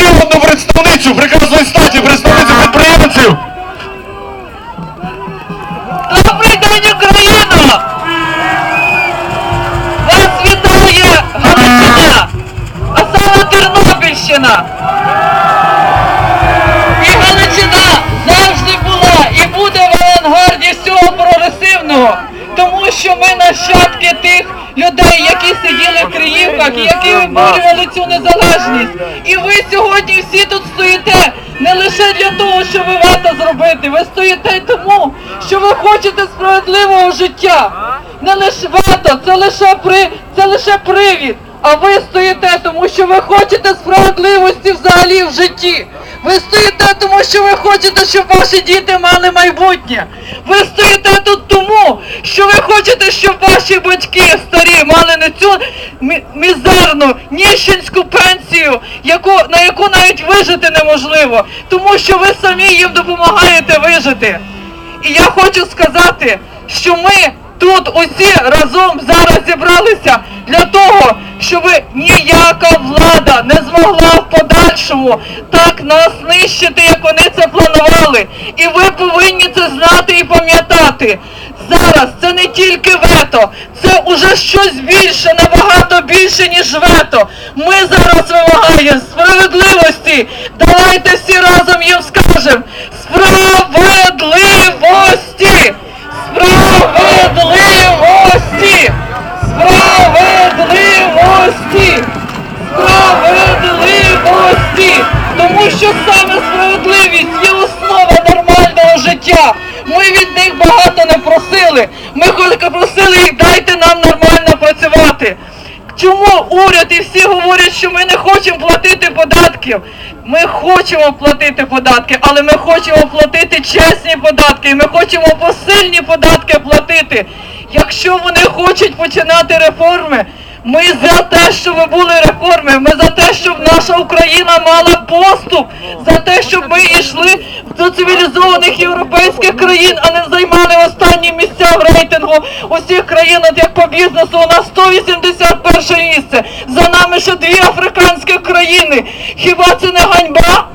ще представницю прекрасної статі, представницю ми нащадки тих людей, які сиділи в Криївках, які виборювали цю незалежність. І ви сьогодні всі тут стоїте не лише для того, щоб ви вето зробити, ви стоїте тому, що ви хочете справедливого життя. Не лише вето, це лише при це лише привід. А ви стоїте, тому що ви хочете справедливості взагалі в житті. Ви стоїте, тому що ви хочете, щоб ваші діти мали майбутнє. Ви стоїте тут тому, що ви хочете, щоб ваші батьки старі мали не цю мізерну ніщенську пенсію, яку, на яку навіть вижити неможливо, тому що ви самі їм допомагаєте вижити. І я хочу сказати, що ми тут усі разом зараз зібралися для того, щоб ніяка влада не змогла в подальшому так нас знищити, як вони це планували. І ви повинні це знати і пам'ятати. Зараз це не тільки вето, це уже щось більше, набагато більше, ніж вето. Ми зараз вимагаємо справедливості. Давайте всі разом їм скажемо справедливості! Саме справедливість є основа нормального життя. Ми від них багато не просили. Ми тільки просили їх дайте нам нормально працювати. Чому уряд і всі говорять, що ми не хочемо платити податків? Ми хочемо платити податки, але ми хочемо платити чесні податки, і ми хочемо посильні податки платити. Якщо вони хочуть починати реформи, ми за те, щоб були реформи, ми за те, щоб наша Україна мала поступ, за те, щоб ми йшли до цивілізованих європейських країн, а не займали останні місця в рейтингу усіх країн, от як по бізнесу у нас 181 місце. За нами ще дві африканські країни. Хіба це не? Ганьба!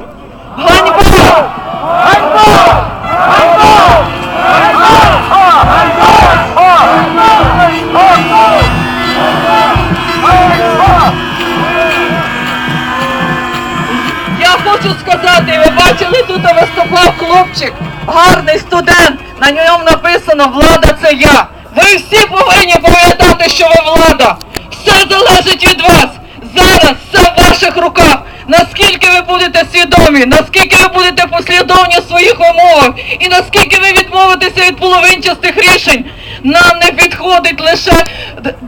Хочу сказати, ви бачили, тут виступав хлопчик, гарний студент. На ньому написано Влада це я. Ви всі повинні пам'ятати, що ви влада. Все залежить від вас. Зараз все в ваших руках. Наскільки ви будете свідомі, наскільки ви будете послідовні в своїх умовах, і наскільки ви відмовитеся від половинчастих рішень, нам не підходить лише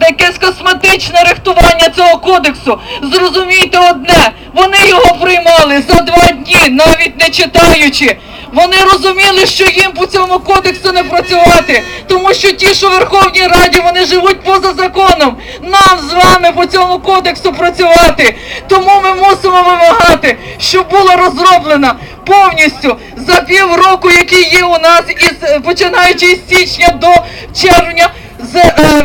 якесь косметичне рихтування цього кодексу. Зрозумійте одне, вони його приймали за два дні, навіть не читаючи. Вони розуміли, що їм по цьому кодексу не працювати, тому що ті, що в Верховній Раді, вони живуть поза законом. Нам з вами по цьому кодексу працювати. Тому ми мусимо вимагати, щоб була розроблена повністю за півроку, який є у нас, із починаючи з січня до червня, з е,